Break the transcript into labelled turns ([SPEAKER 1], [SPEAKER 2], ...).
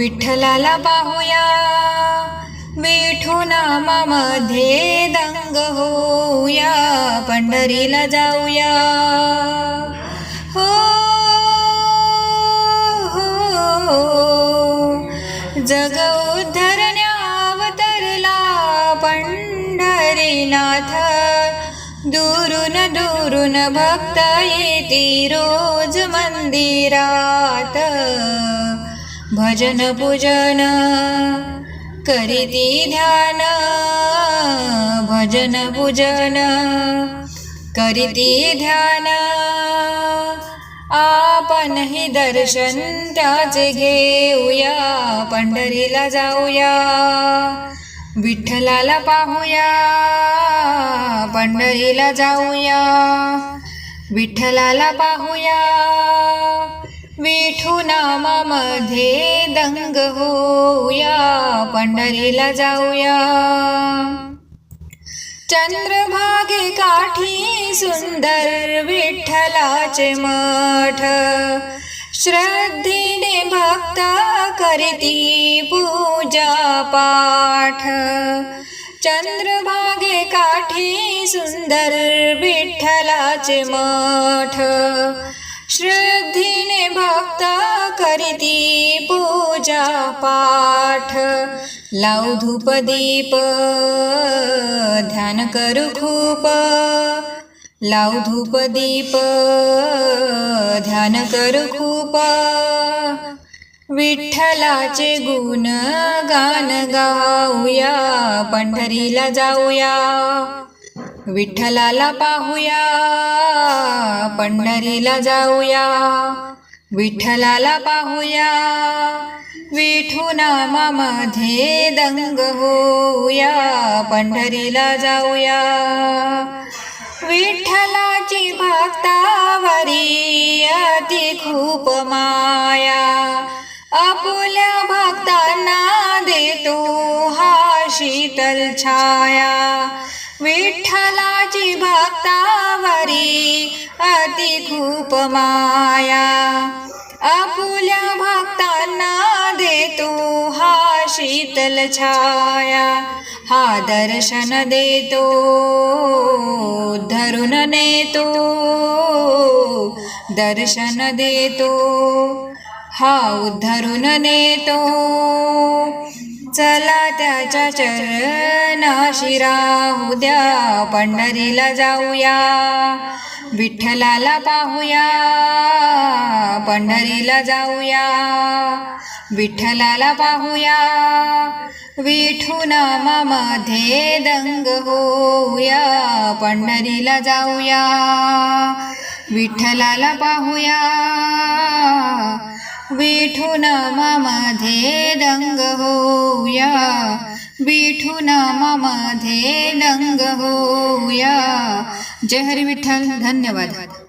[SPEAKER 1] विठ्ठलाला पाहूया. विठू नामामध्ये दंग होऊया. पंढरीला जाऊया. हो हो, हो. जग उद्धरण्यावतरला पंढरीनाथ. दुरून दुरून भक्त येती रोज मंदिरात. भजन पूजन करीती ध्यान भजन पूजन करीती ध्यान. आपणही दर्शन त्याचे घेऊया पंढरीला जाऊया विठ्ठलाला पाहूया पंढरीला जाऊया विठ्ठलाला पाहूया. विठू नामामध्ये दंग होऊया पंढरीला जाऊया. चंद्रभागे काठी सुंदर विठ्ठलाचे मठ. श्रद्धेने भक्त करीती पूजा पाठ. चंद्रभागे काठी सुंदर विठ्ठलाचे मठ. श्रद्धेने भक्त करीती पूजा पाठ. लावू धूप दीप ध्यान करू खूप. लाव धूप दीप ध्यान करू खूप. विठ्ठलाचे गुण गान गाऊया पंढरीला जाऊया. विठ्ठलाला पाहूया पंढरीला जाऊया. विठ्ठलाला पाहूया विठू नामामध्ये दंग होऊया. पंढरीला जाऊया. विठ्ठलाची भक्तावरी अति खूप माया. आपुल्या भक्तांना देतो हा शीतल छाया. विठ्ठलाची भक्तावरी अति खूप माया. आपुल्या भक्तांना देतो हा शीतल छाया. हा दर्शन देतो धरून नेतो. दर्शन देतो हा उद्धरून नेतो. चला त्याच्या चरणाशी राहू द्या पंढरीला जाऊया. विठ्ठलाला पाहूया पंढरीला जाऊया. विठ्ठलाला पाहूया विठू नामामध्ये दंग होऊया. पंढरीला जाऊया. विठ्ठलाला पाहूया विठू नामामध्ये दंग होऊया विठू नामामध्ये दंग होऊया जय हरी विठ्ठल धन्यवाद।